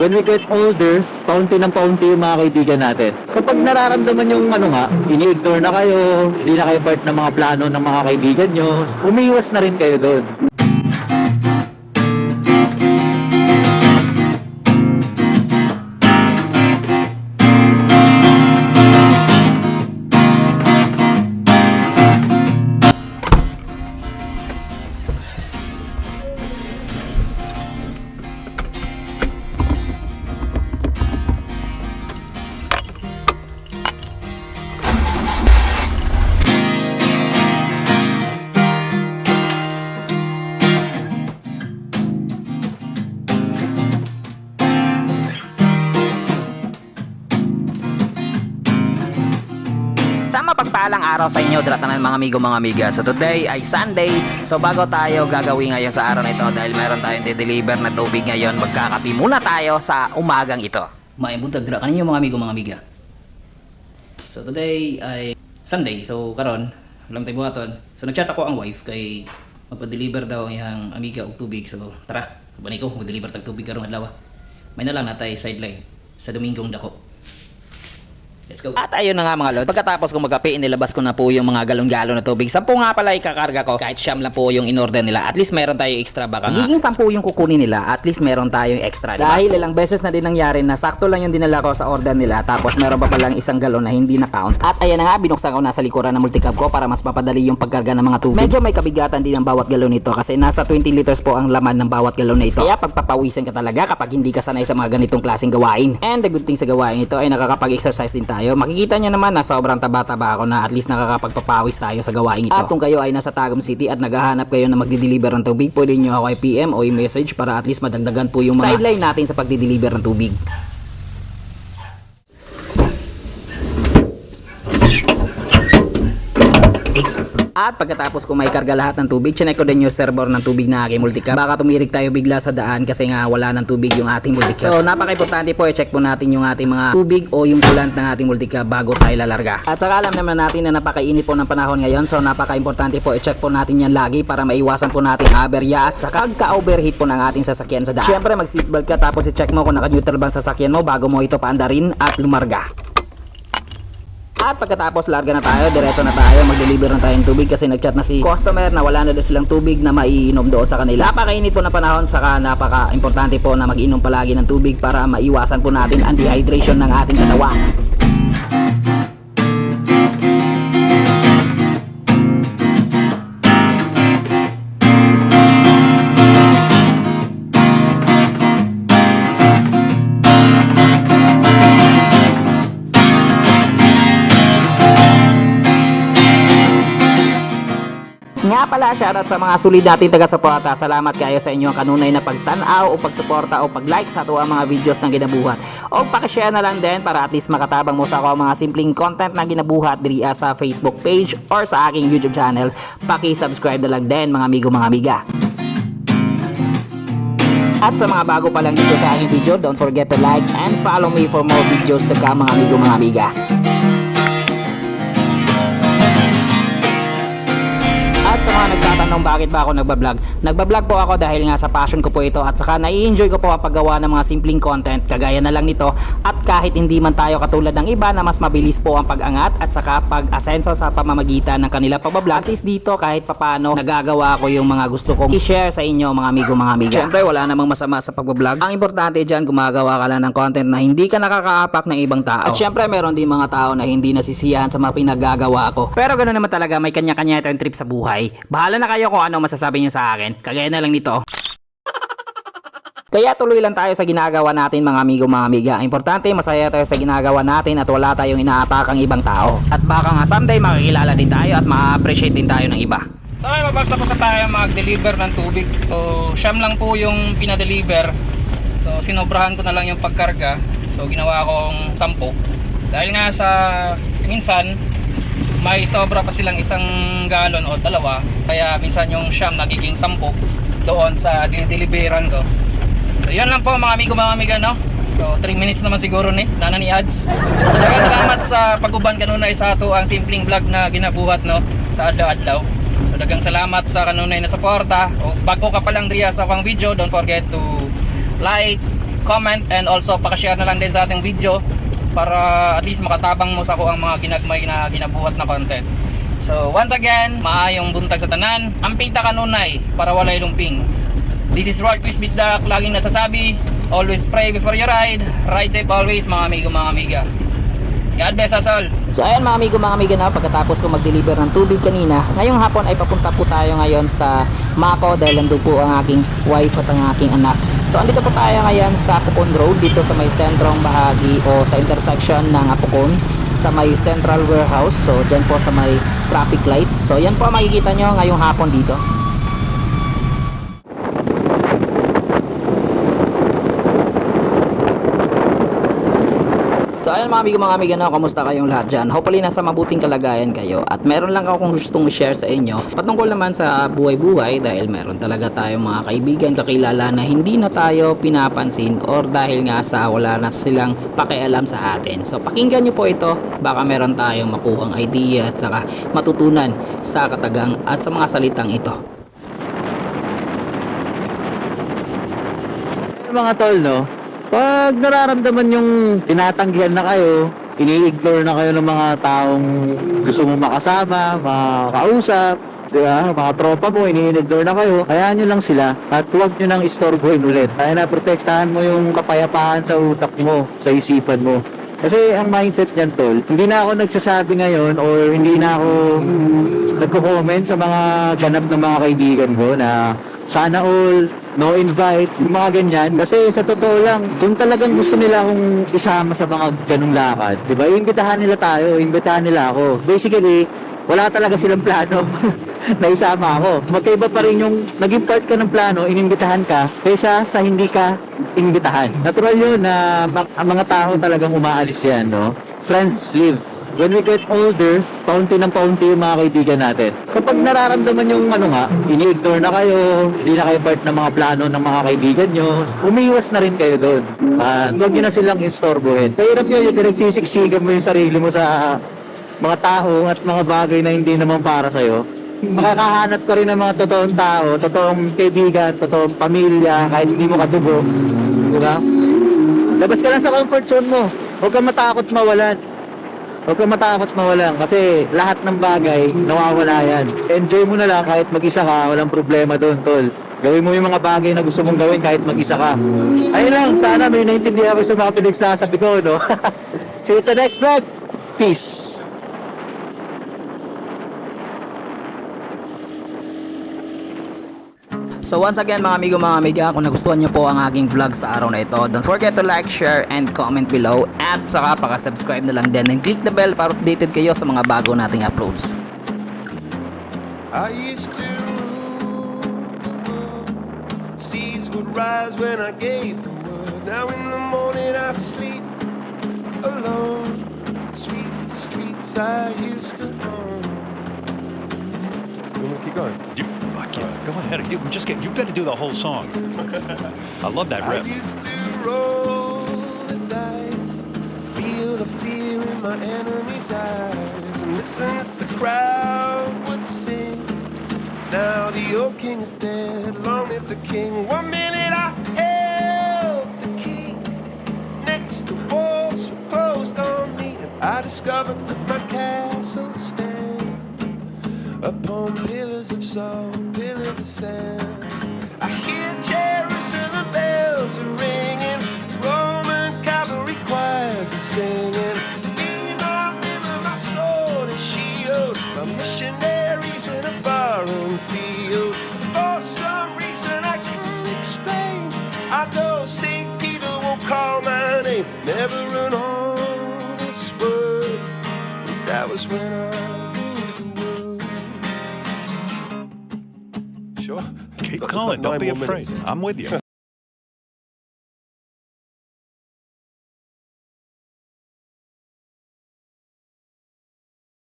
When we get older, paunti ng paunti yung mga kaibigan natin. Kapag nararamdaman yung ano nga, ini-ignore na kayo, hindi na kayo part ng mga plano ng mga kaibigan nyo, umiiwas na rin kayo doon. Tama pagpalang araw sa inyo, dratan ng mga amigo mga amiga. So today ay Sunday. So bago tayo gagawin ngayon sa araw na ito dahil meron tayong de-deliver na tubig ngayon, magkakapi muna tayo sa umagang ito. May buntag dra kaninyo mga amigo mga amiga. So today ay Sunday. So karon, alam tayo buhaton. So nagchat ako ang wife kay magpa-deliver daw ang iyang amiga og tubig. So tara, bani ko mag-deliver tag tubig karong adlaw. May na lang natay sideline sa Domingong dako. Let's go. At ayun na nga mga lods, pagkatapos kong magkape, inilabas ko na po yung mga galon-galon na tubig. Sampu nga pala ikakarga ko, kahit siyam lang po yung in-order nila. At least meron tayo extra baka nga. Magiging sampu yung kukunin nila, at least meron tayong extra. Diba? Dahil ilang beses na din nangyari na sakto lang yung dinala ko sa order nila tapos meron pa palang isang galon na hindi na count. At ayan na nga, binuksan ko na sa likuran ng multicab ko para mas mapadali yung pagkarga ng mga tubig. Medyo may kabigatan din ang bawat galon nito kasi nasa 20 liters po ang laman ng bawat galon na ito. Kaya pagpapawisan ka talaga kapag hindi ka sanay sa mga ganitong klaseng gawain. And the good thing sa gawain ito ay nakakapag-exercise din tayo. Makikita nyo naman na sobrang taba-taba ako na at least nakakapagpapawis tayo sa gawain ito. At kung kayo ay nasa Tagum City at naghahanap kayo na magdi-deliver ng tubig, pwede nyo ako i-PM o i-message para at least madagdagan po yung mga sideline natin sa pagdi-deliver ng tubig. At pagkatapos ko may karga lahat ng tubig, chinek ko din yung server ng tubig na aking multicab. Baka tumirik tayo bigla sa daan kasi nga wala ng tubig yung ating multicab. So napaka-importante po i-check po natin yung ating mga tubig o yung kulant ng ating multicab bago tayo lalarga. At saka alam naman natin na napakainit po ng panahon ngayon so napaka-importante po i-check po natin yan lagi para maiwasan po natin aberya at saka pagka-overheat po ng ating sasakyan sa daan. Siyempre mag-seatbelt ka tapos i-check mo kung naka-neutral ba ang sasakyan mo bago mo ito paandarin at lumarga. At pagkatapos larga na tayo, diretso na tayo, mag-deliver na tayong tubig kasi nagchat na si customer na wala na daw silang tubig na maiinom doon sa kanila. Napakainit po na panahon, saka napaka-importante po na mag-inom palagi ng tubig para maiwasan po natin ang dehydration ng ating katawan. Pala, shoutout sa mga solid natin taga-suporta. Salamat kayo sa inyong kanunay na pagtanaw o pagsuporta o pag-like sa ato ang mga videos na ginabuhat. O pakishare na lang din para at least makatabang mo sa ako mga simpleng content na ginabuhat diri sa Facebook page or sa aking YouTube channel. Paki-subscribe na lang din mga amigo mga amiga. At sa mga bago pa lang dito sa aking video, don't forget to like and follow me for more videos to come mga amigo mga amiga. Nagtatanong bakit ba ako nagbablog, nagbablog po ako dahil nga sa passion ko po ito at saka nai-enjoy ko po ang paggawa ng mga simpleng content kagaya na lang nito at kahit hindi man tayo katulad ng iba na mas mabilis po ang pag-angat at saka pag-asenso sa pamamagitan ng kanila pagbablog, at least dito kahit papano nagagawa ko yung mga gusto kong i-share sa inyo mga amigo mga amiga. Siyempre wala namang masama sa pagbablog. Ang importante dyan gumagawa ka lang ng content na hindi ka nakakaapak ng ibang tao. At siyempre meron din mga tao na hindi nasisiyahan sa mga pinagagawa ko. Pero ganoon naman talaga may kanya-kanya tayong trip sa buhay. Bahala na kayo kung ano masasabi niyo sa akin. Kagaya na lang nito. Kaya tuloy lang tayo sa ginagawa natin mga amigo mga amiga. Importante masaya tayo sa ginagawa natin at wala tayong inaapakang ibang tao. At baka nga someday makikilala din tayo at ma-appreciate din tayo ng iba. So ay mabagsa po sa tayo mag-deliver ng tubig. So siyam lang po yung pinadeliver. So sinobrahan ko na lang yung pagkarga. So ginawa kong 10. Dahil nga sa minsan may sobra pa silang isang galon o dalawa. Kaya minsan yung siyam nagiging 10 doon sa dinideliveran ko. So yan lang po mga amigo mga amiga no. So 3 minutes naman siguro ni nana ni ads. Daghang salamat sa paguban kanunay sa ato ang simpleng vlog na ginabuhat no sa adlaw-adlaw. So daghang salamat sa kanunay na suporta. O bago ka pa lang driya sa akong video, don't forget to like, comment, and also pakashare na lang din sa ating video para at least makatabang mo sa ko ang mga ginagmay na ginabuhat na content. So once again, maayong buntag sa tanan, ampita kanunay para walay lumping. This is Rod Chris Bisdak, laging nasasabi, always pray before you ride, ride safe always mga amigo mga amiga. God bless us all. So ayan mga amigo mga amiga na pagkatapos ko mag-deliver ng tubig kanina, ngayong hapon ay papunta po tayo ngayon sa Mako dahil nandun po ang aking wife at ang aking anak. So andito po tayo ngayon sa Apocon Road dito sa may sentrong bahagi o sa intersection ng Apocon sa may Central Warehouse. So dyan po sa may traffic light. So yan po makikita nyo ngayong hapon dito. So ayun mga amigo mga amiga na, kamusta kayong lahat dyan? Hopefully nasa mabuting kalagayan kayo at meron lang akong gustong share sa inyo patungkol naman sa buhay-buhay dahil meron talaga tayong mga kaibigan, kakilala na hindi na tayo pinapansin or dahil nga sa wala na silang pakialam sa atin. So pakinggan nyo po ito, baka meron tayong makuhang idea at saka matutunan sa katagang at sa mga salitang ito. Mga tol, no? Pag nararamdaman yung tinatanggihan na kayo, ini-ignore na kayo ng mga taong gusto mo makasama, makausap, di ba? Mga tropa mo, ini-ignore na kayo, hayaan nyo lang sila at huwag nyo nang istorbohin ulit. Kaya na protektahan mo yung kapayapaan sa utak mo, sa isipan mo. Kasi ang mindset niyan, tol, hindi na ako nagsasabi ngayon or hindi na ako nagko-comment sa mga ganap ng mga kaibigan ko na sana all, no invite, yung mga ganyan. Kasi sa totoo lang, kung talagang gusto nila akong isama sa mga ganung lakad, di ba? Imbitahan nila tayo, imbitahan nila ako. Basically, wala talaga silang plano na isama ako. Magkaiba pa rin yung naging part ka ng plano, inimbitahan ka, kaysa sa hindi ka inimbitahan. Natural yun na mga tao talagang umaalis yan, no? Friends live. When we get older, paunti ng paunti yung mga kaibigan natin. Kapag nararamdaman yung ano nga, ini-ignore na kayo, hindi na kayo part ng mga plano ng mga kaibigan nyo, umiiwas na rin kayo doon. At huwag nyo na silang istorbohin. Kahirap yun yung pinagsisiksikan mo yung sarili mo sa mga tao at mga bagay na hindi naman para sa'yo. Makakahanap ka rin ng mga totoong tao, totoong kaibigan, totoong pamilya, kahit hindi mo kadugo. Di ba? Labas ka lang sa comfort zone mo. Huwag kang matakot mawalan. Huwag kang matakot mawalan kasi lahat ng bagay nawawala yan. Enjoy mo na lang kahit mag-isa ka, walang problema doon, tol. Gawin mo yung mga bagay na gusto mong gawin kahit mag-isa ka. Ayun lang, sana may naintindihan ko sa mga pinagsasabi ko, no? See you sa next vlog. Peace. So once again mga amigo mga amiga, kung nagustuhan niyo po ang aking vlog sa araw na ito, don't forget to like, share, and comment below. At saka paka-subscribe na lang din and click the bell para updated kayo sa mga bago nating uploads. I used to rule. Seas would rise when I gave the word. Now in the morning I sleep alone. Sweet streets I used to own. Keep going? You fuck yeah. Go ahead. You just get. You better do the whole song. I love that I riff. used to roll the dice, feel the fear in my enemy's eyes, and listen as the crowd would sing. Now the old king is dead, long live the king. One minute I held the key, next the walls were closed on me, and I discovered that upon pillars of salt, pillars of sand. I hear Jerusalem bells are ringing, Roman cavalry choirs are singing. Lean on them my sword and shield, my missionaries in a barren field. For some reason I can't explain, I know St. Peter won't call my name. Never an honest word. That was when I Keep calling. Don't be afraid. minutes. I'm with you.